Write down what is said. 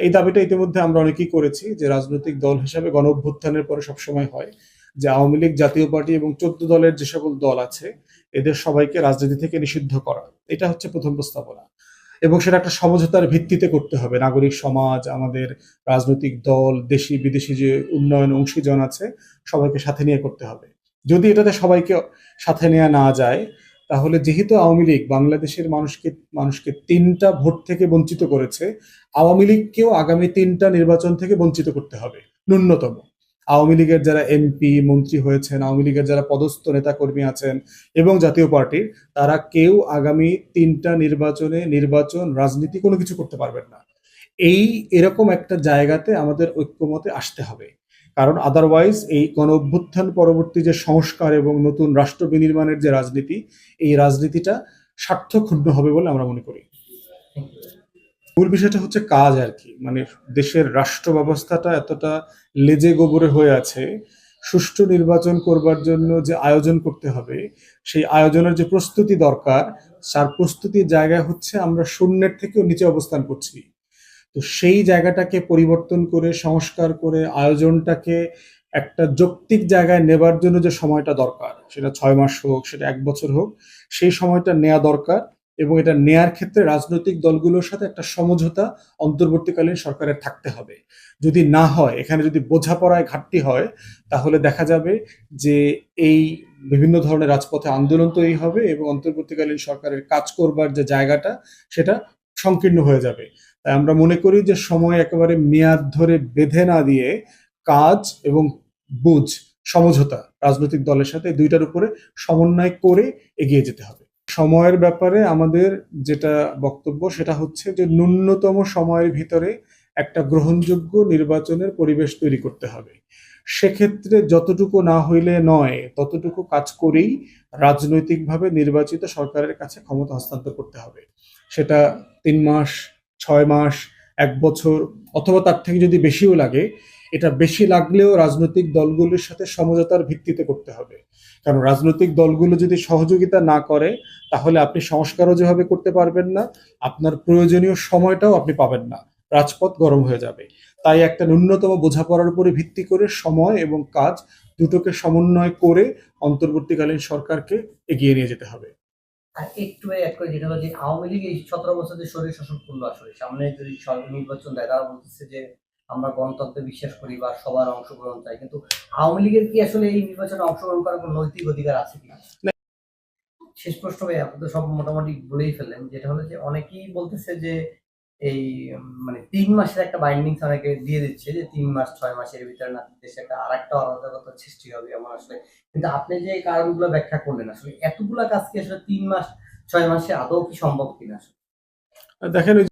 এই দাবিটা ইতিমধ্যে আমরা অনেকেই করেছি যে রাজনৈতিক দল হিসাবে গণ অভ্যুত্থানের পরে সবসময় হয় যে আওয়ামী লীগ, জাতীয় পার্টি এবং চোদ্দ দলের যে সকল দল আছে, এদের সবাইকে রাজনীতি থেকে নিষিদ্ধ করা। এটা হচ্ছে প্রথম প্রস্তাবনা। এবং সেটা একটা সমঝোতার ভিত্তিতে করতে হবে। নাগরিক সমাজ, আমাদের রাজনৈতিক দল, দেশি, বিদেশি যে উন্নয়ন অংশীজন আছে, সবাইকে সাথে নিয়ে করতে হবে। যদি এটাতে সবাইকে সাথে নেওয়া না যায় তাহলে যেহেতু আওয়ামী লীগ বাংলাদেশের মানুষকে মানুষকে তিনটা ভোট থেকে বঞ্চিত করেছে, আওয়ামী লীগকেও আগামী তিনটা নির্বাচন থেকে বঞ্চিত করতে হবে, ন্যূনতম। আওয়ামী লীগের যারা এমপি, মন্ত্রী হয়েছেন, আওয়ামী লীগের যারা পদস্থ নেতাকর্মী আছেন এবং জাতীয় পার্টির, তারা কেউ আগামী তিনটা নির্বাচনে নির্বাচন, রাজনীতি কোনো কিছু করতে পারবেন না। এই এরকম একটা জায়গাতে আমাদের ঐক্যমতে আসতে হবে। কারণ আদারওয়াইজ এই গণ অভ্যুত্থান পরবর্তী যে সংস্কার এবং নতুন রাষ্ট্র বিনির্মাণের যে রাজনীতি, এই রাজনীতিটা স্বার্থক্ষুণ্ণ হবে বলে আমরা মনে করি। মূল বিষয়টা হচ্ছে কাজ আর কি। মানে দেশের রাষ্ট্র ব্যবস্থাটা এতটা লেজে গোবরে হয়ে আছে, সুষ্ঠু নির্বাচন করবার জন্য যে আয়োজন করতে হবে, সেই আয়োজনের যে প্রস্তুতি দরকার, তার প্রস্তুতির জায়গায় হচ্ছে আমরা শূন্যের থেকেও নিচে অবস্থান করছি। তো সেই জায়গাটাকে পরিবর্তন করে, সংস্কার করে, আয়োজনটাকে একটা যৌক্তিক জায়গায় নেবার জন্য যে সময়টা দরকার, সেটা ছয় মাস হোক, সেটা এক বছর হোক, সেই সময়টা নেওয়া দরকার এবং এটা নেয়ার ক্ষেত্রে রাজনৈতিক দলগুলোর সাথে একটা সমঝোতা অন্তর্বর্তীকালীন সরকারের থাকতে হবে। যদি না হয়, এখানে যদি বোঝাপড়ায় ঘাটতি হয়, তাহলে দেখা যাবে যে এই বিভিন্ন ধরনের রাজপথে আন্দোলন তৈরি হবে এবং অন্তর্বর্তীকালীন সরকারের কাজ করবার যে জায়গাটা, সেটা সংকীর্ণ হয়ে যাবে। তাই আমরা মনে করি যে সময় একেবারে মেয়াদ ধরে বেঁধে না দিয়ে কাজ এবং বুঝ, সমঝোতা রাজনৈতিক দলের সাথে দুইটার উপরে সমন্বয় করে এগিয়ে যেতে হবে। সময়ের ব্যাপারে আমাদের যেটা বক্তব্য সেটা হচ্ছে যে ন্যূনতম সময়ের ভিতরে একটা গ্রহণযোগ্য নির্বাচনের পরিবেশ তৈরি করতে হবে। সেক্ষেত্রে যতটুকু না হইলে নয়, ততটুকু কাজ করেই রাজনৈতিকভাবে নির্বাচিত সরকারের কাছে ক্ষমতা হস্তান্তর করতে হবে। সেটা তিন মাস, ছয় মাস, এক বছর অথবা তার থেকে যদি বেশিও লাগে, এটা বেশি লাগলেও রাজনৈতিক দলগুলোর সাথে সমঝোতার ভিত্তিতে করতে হবে। কারণ রাজনৈতিক দলগুলো যদি সহযোগিতা না করে, তাহলে আপনি সংস্কারও যেভাবে করতে পারবেন না, আপনার প্রয়োজনীয় সময়টাও আপনি পাবেন না। রাজপথ গরম হয়ে যাবে। তাই একটা ন্যূনতম বোঝাপড়ার উপরে ভিত্তি করে সময় এবং কাজ দুটোকে সমন্বয় করে অন্তর্বর্তীকালীন সরকারকে এগিয়ে নিয়ে যেতে হবে। আর একটু অ্যাড করে যেটা হলো যে আওয়ামী লীগ এই সতেরো বছর যে শরীর শাসন করল আসলে। সামনে যদি নির্বাচন দেয় তারা বলতেছে যে আমরা গণতন্ত্রে বিশ্বাস করি বা সবার অংশগ্রহণ চাই। কিন্তু আওয়ামী লীগের কি আসলে এই নির্বাচনে অংশগ্রহণ করার কোনো নৈতিক অধিকার আছে কিনা? শেষ প্রশ্ন ভাই আপনি তো সব মোটামুটি বলেই ফেললেন। যেটা হলো যে অনেকেই বলতেছে যে এই মানে তিন মাসের একটা বাইন্ডিংস অনেকে দিয়ে দিচ্ছে যে তিন মাস, ছয় মাসের ভিতরে না দেশে একটা আর একটা অরাজকতা সৃষ্টি হবে এমন আসলে। কিন্তু আপনি যে কারণগুলো ব্যাখ্যা করলেন, আসলে এতগুলা কাজ কি আসলে তিন মাস, ছয় মাসে আদৌ কি সম্ভব কিনা? আসলে দেখেন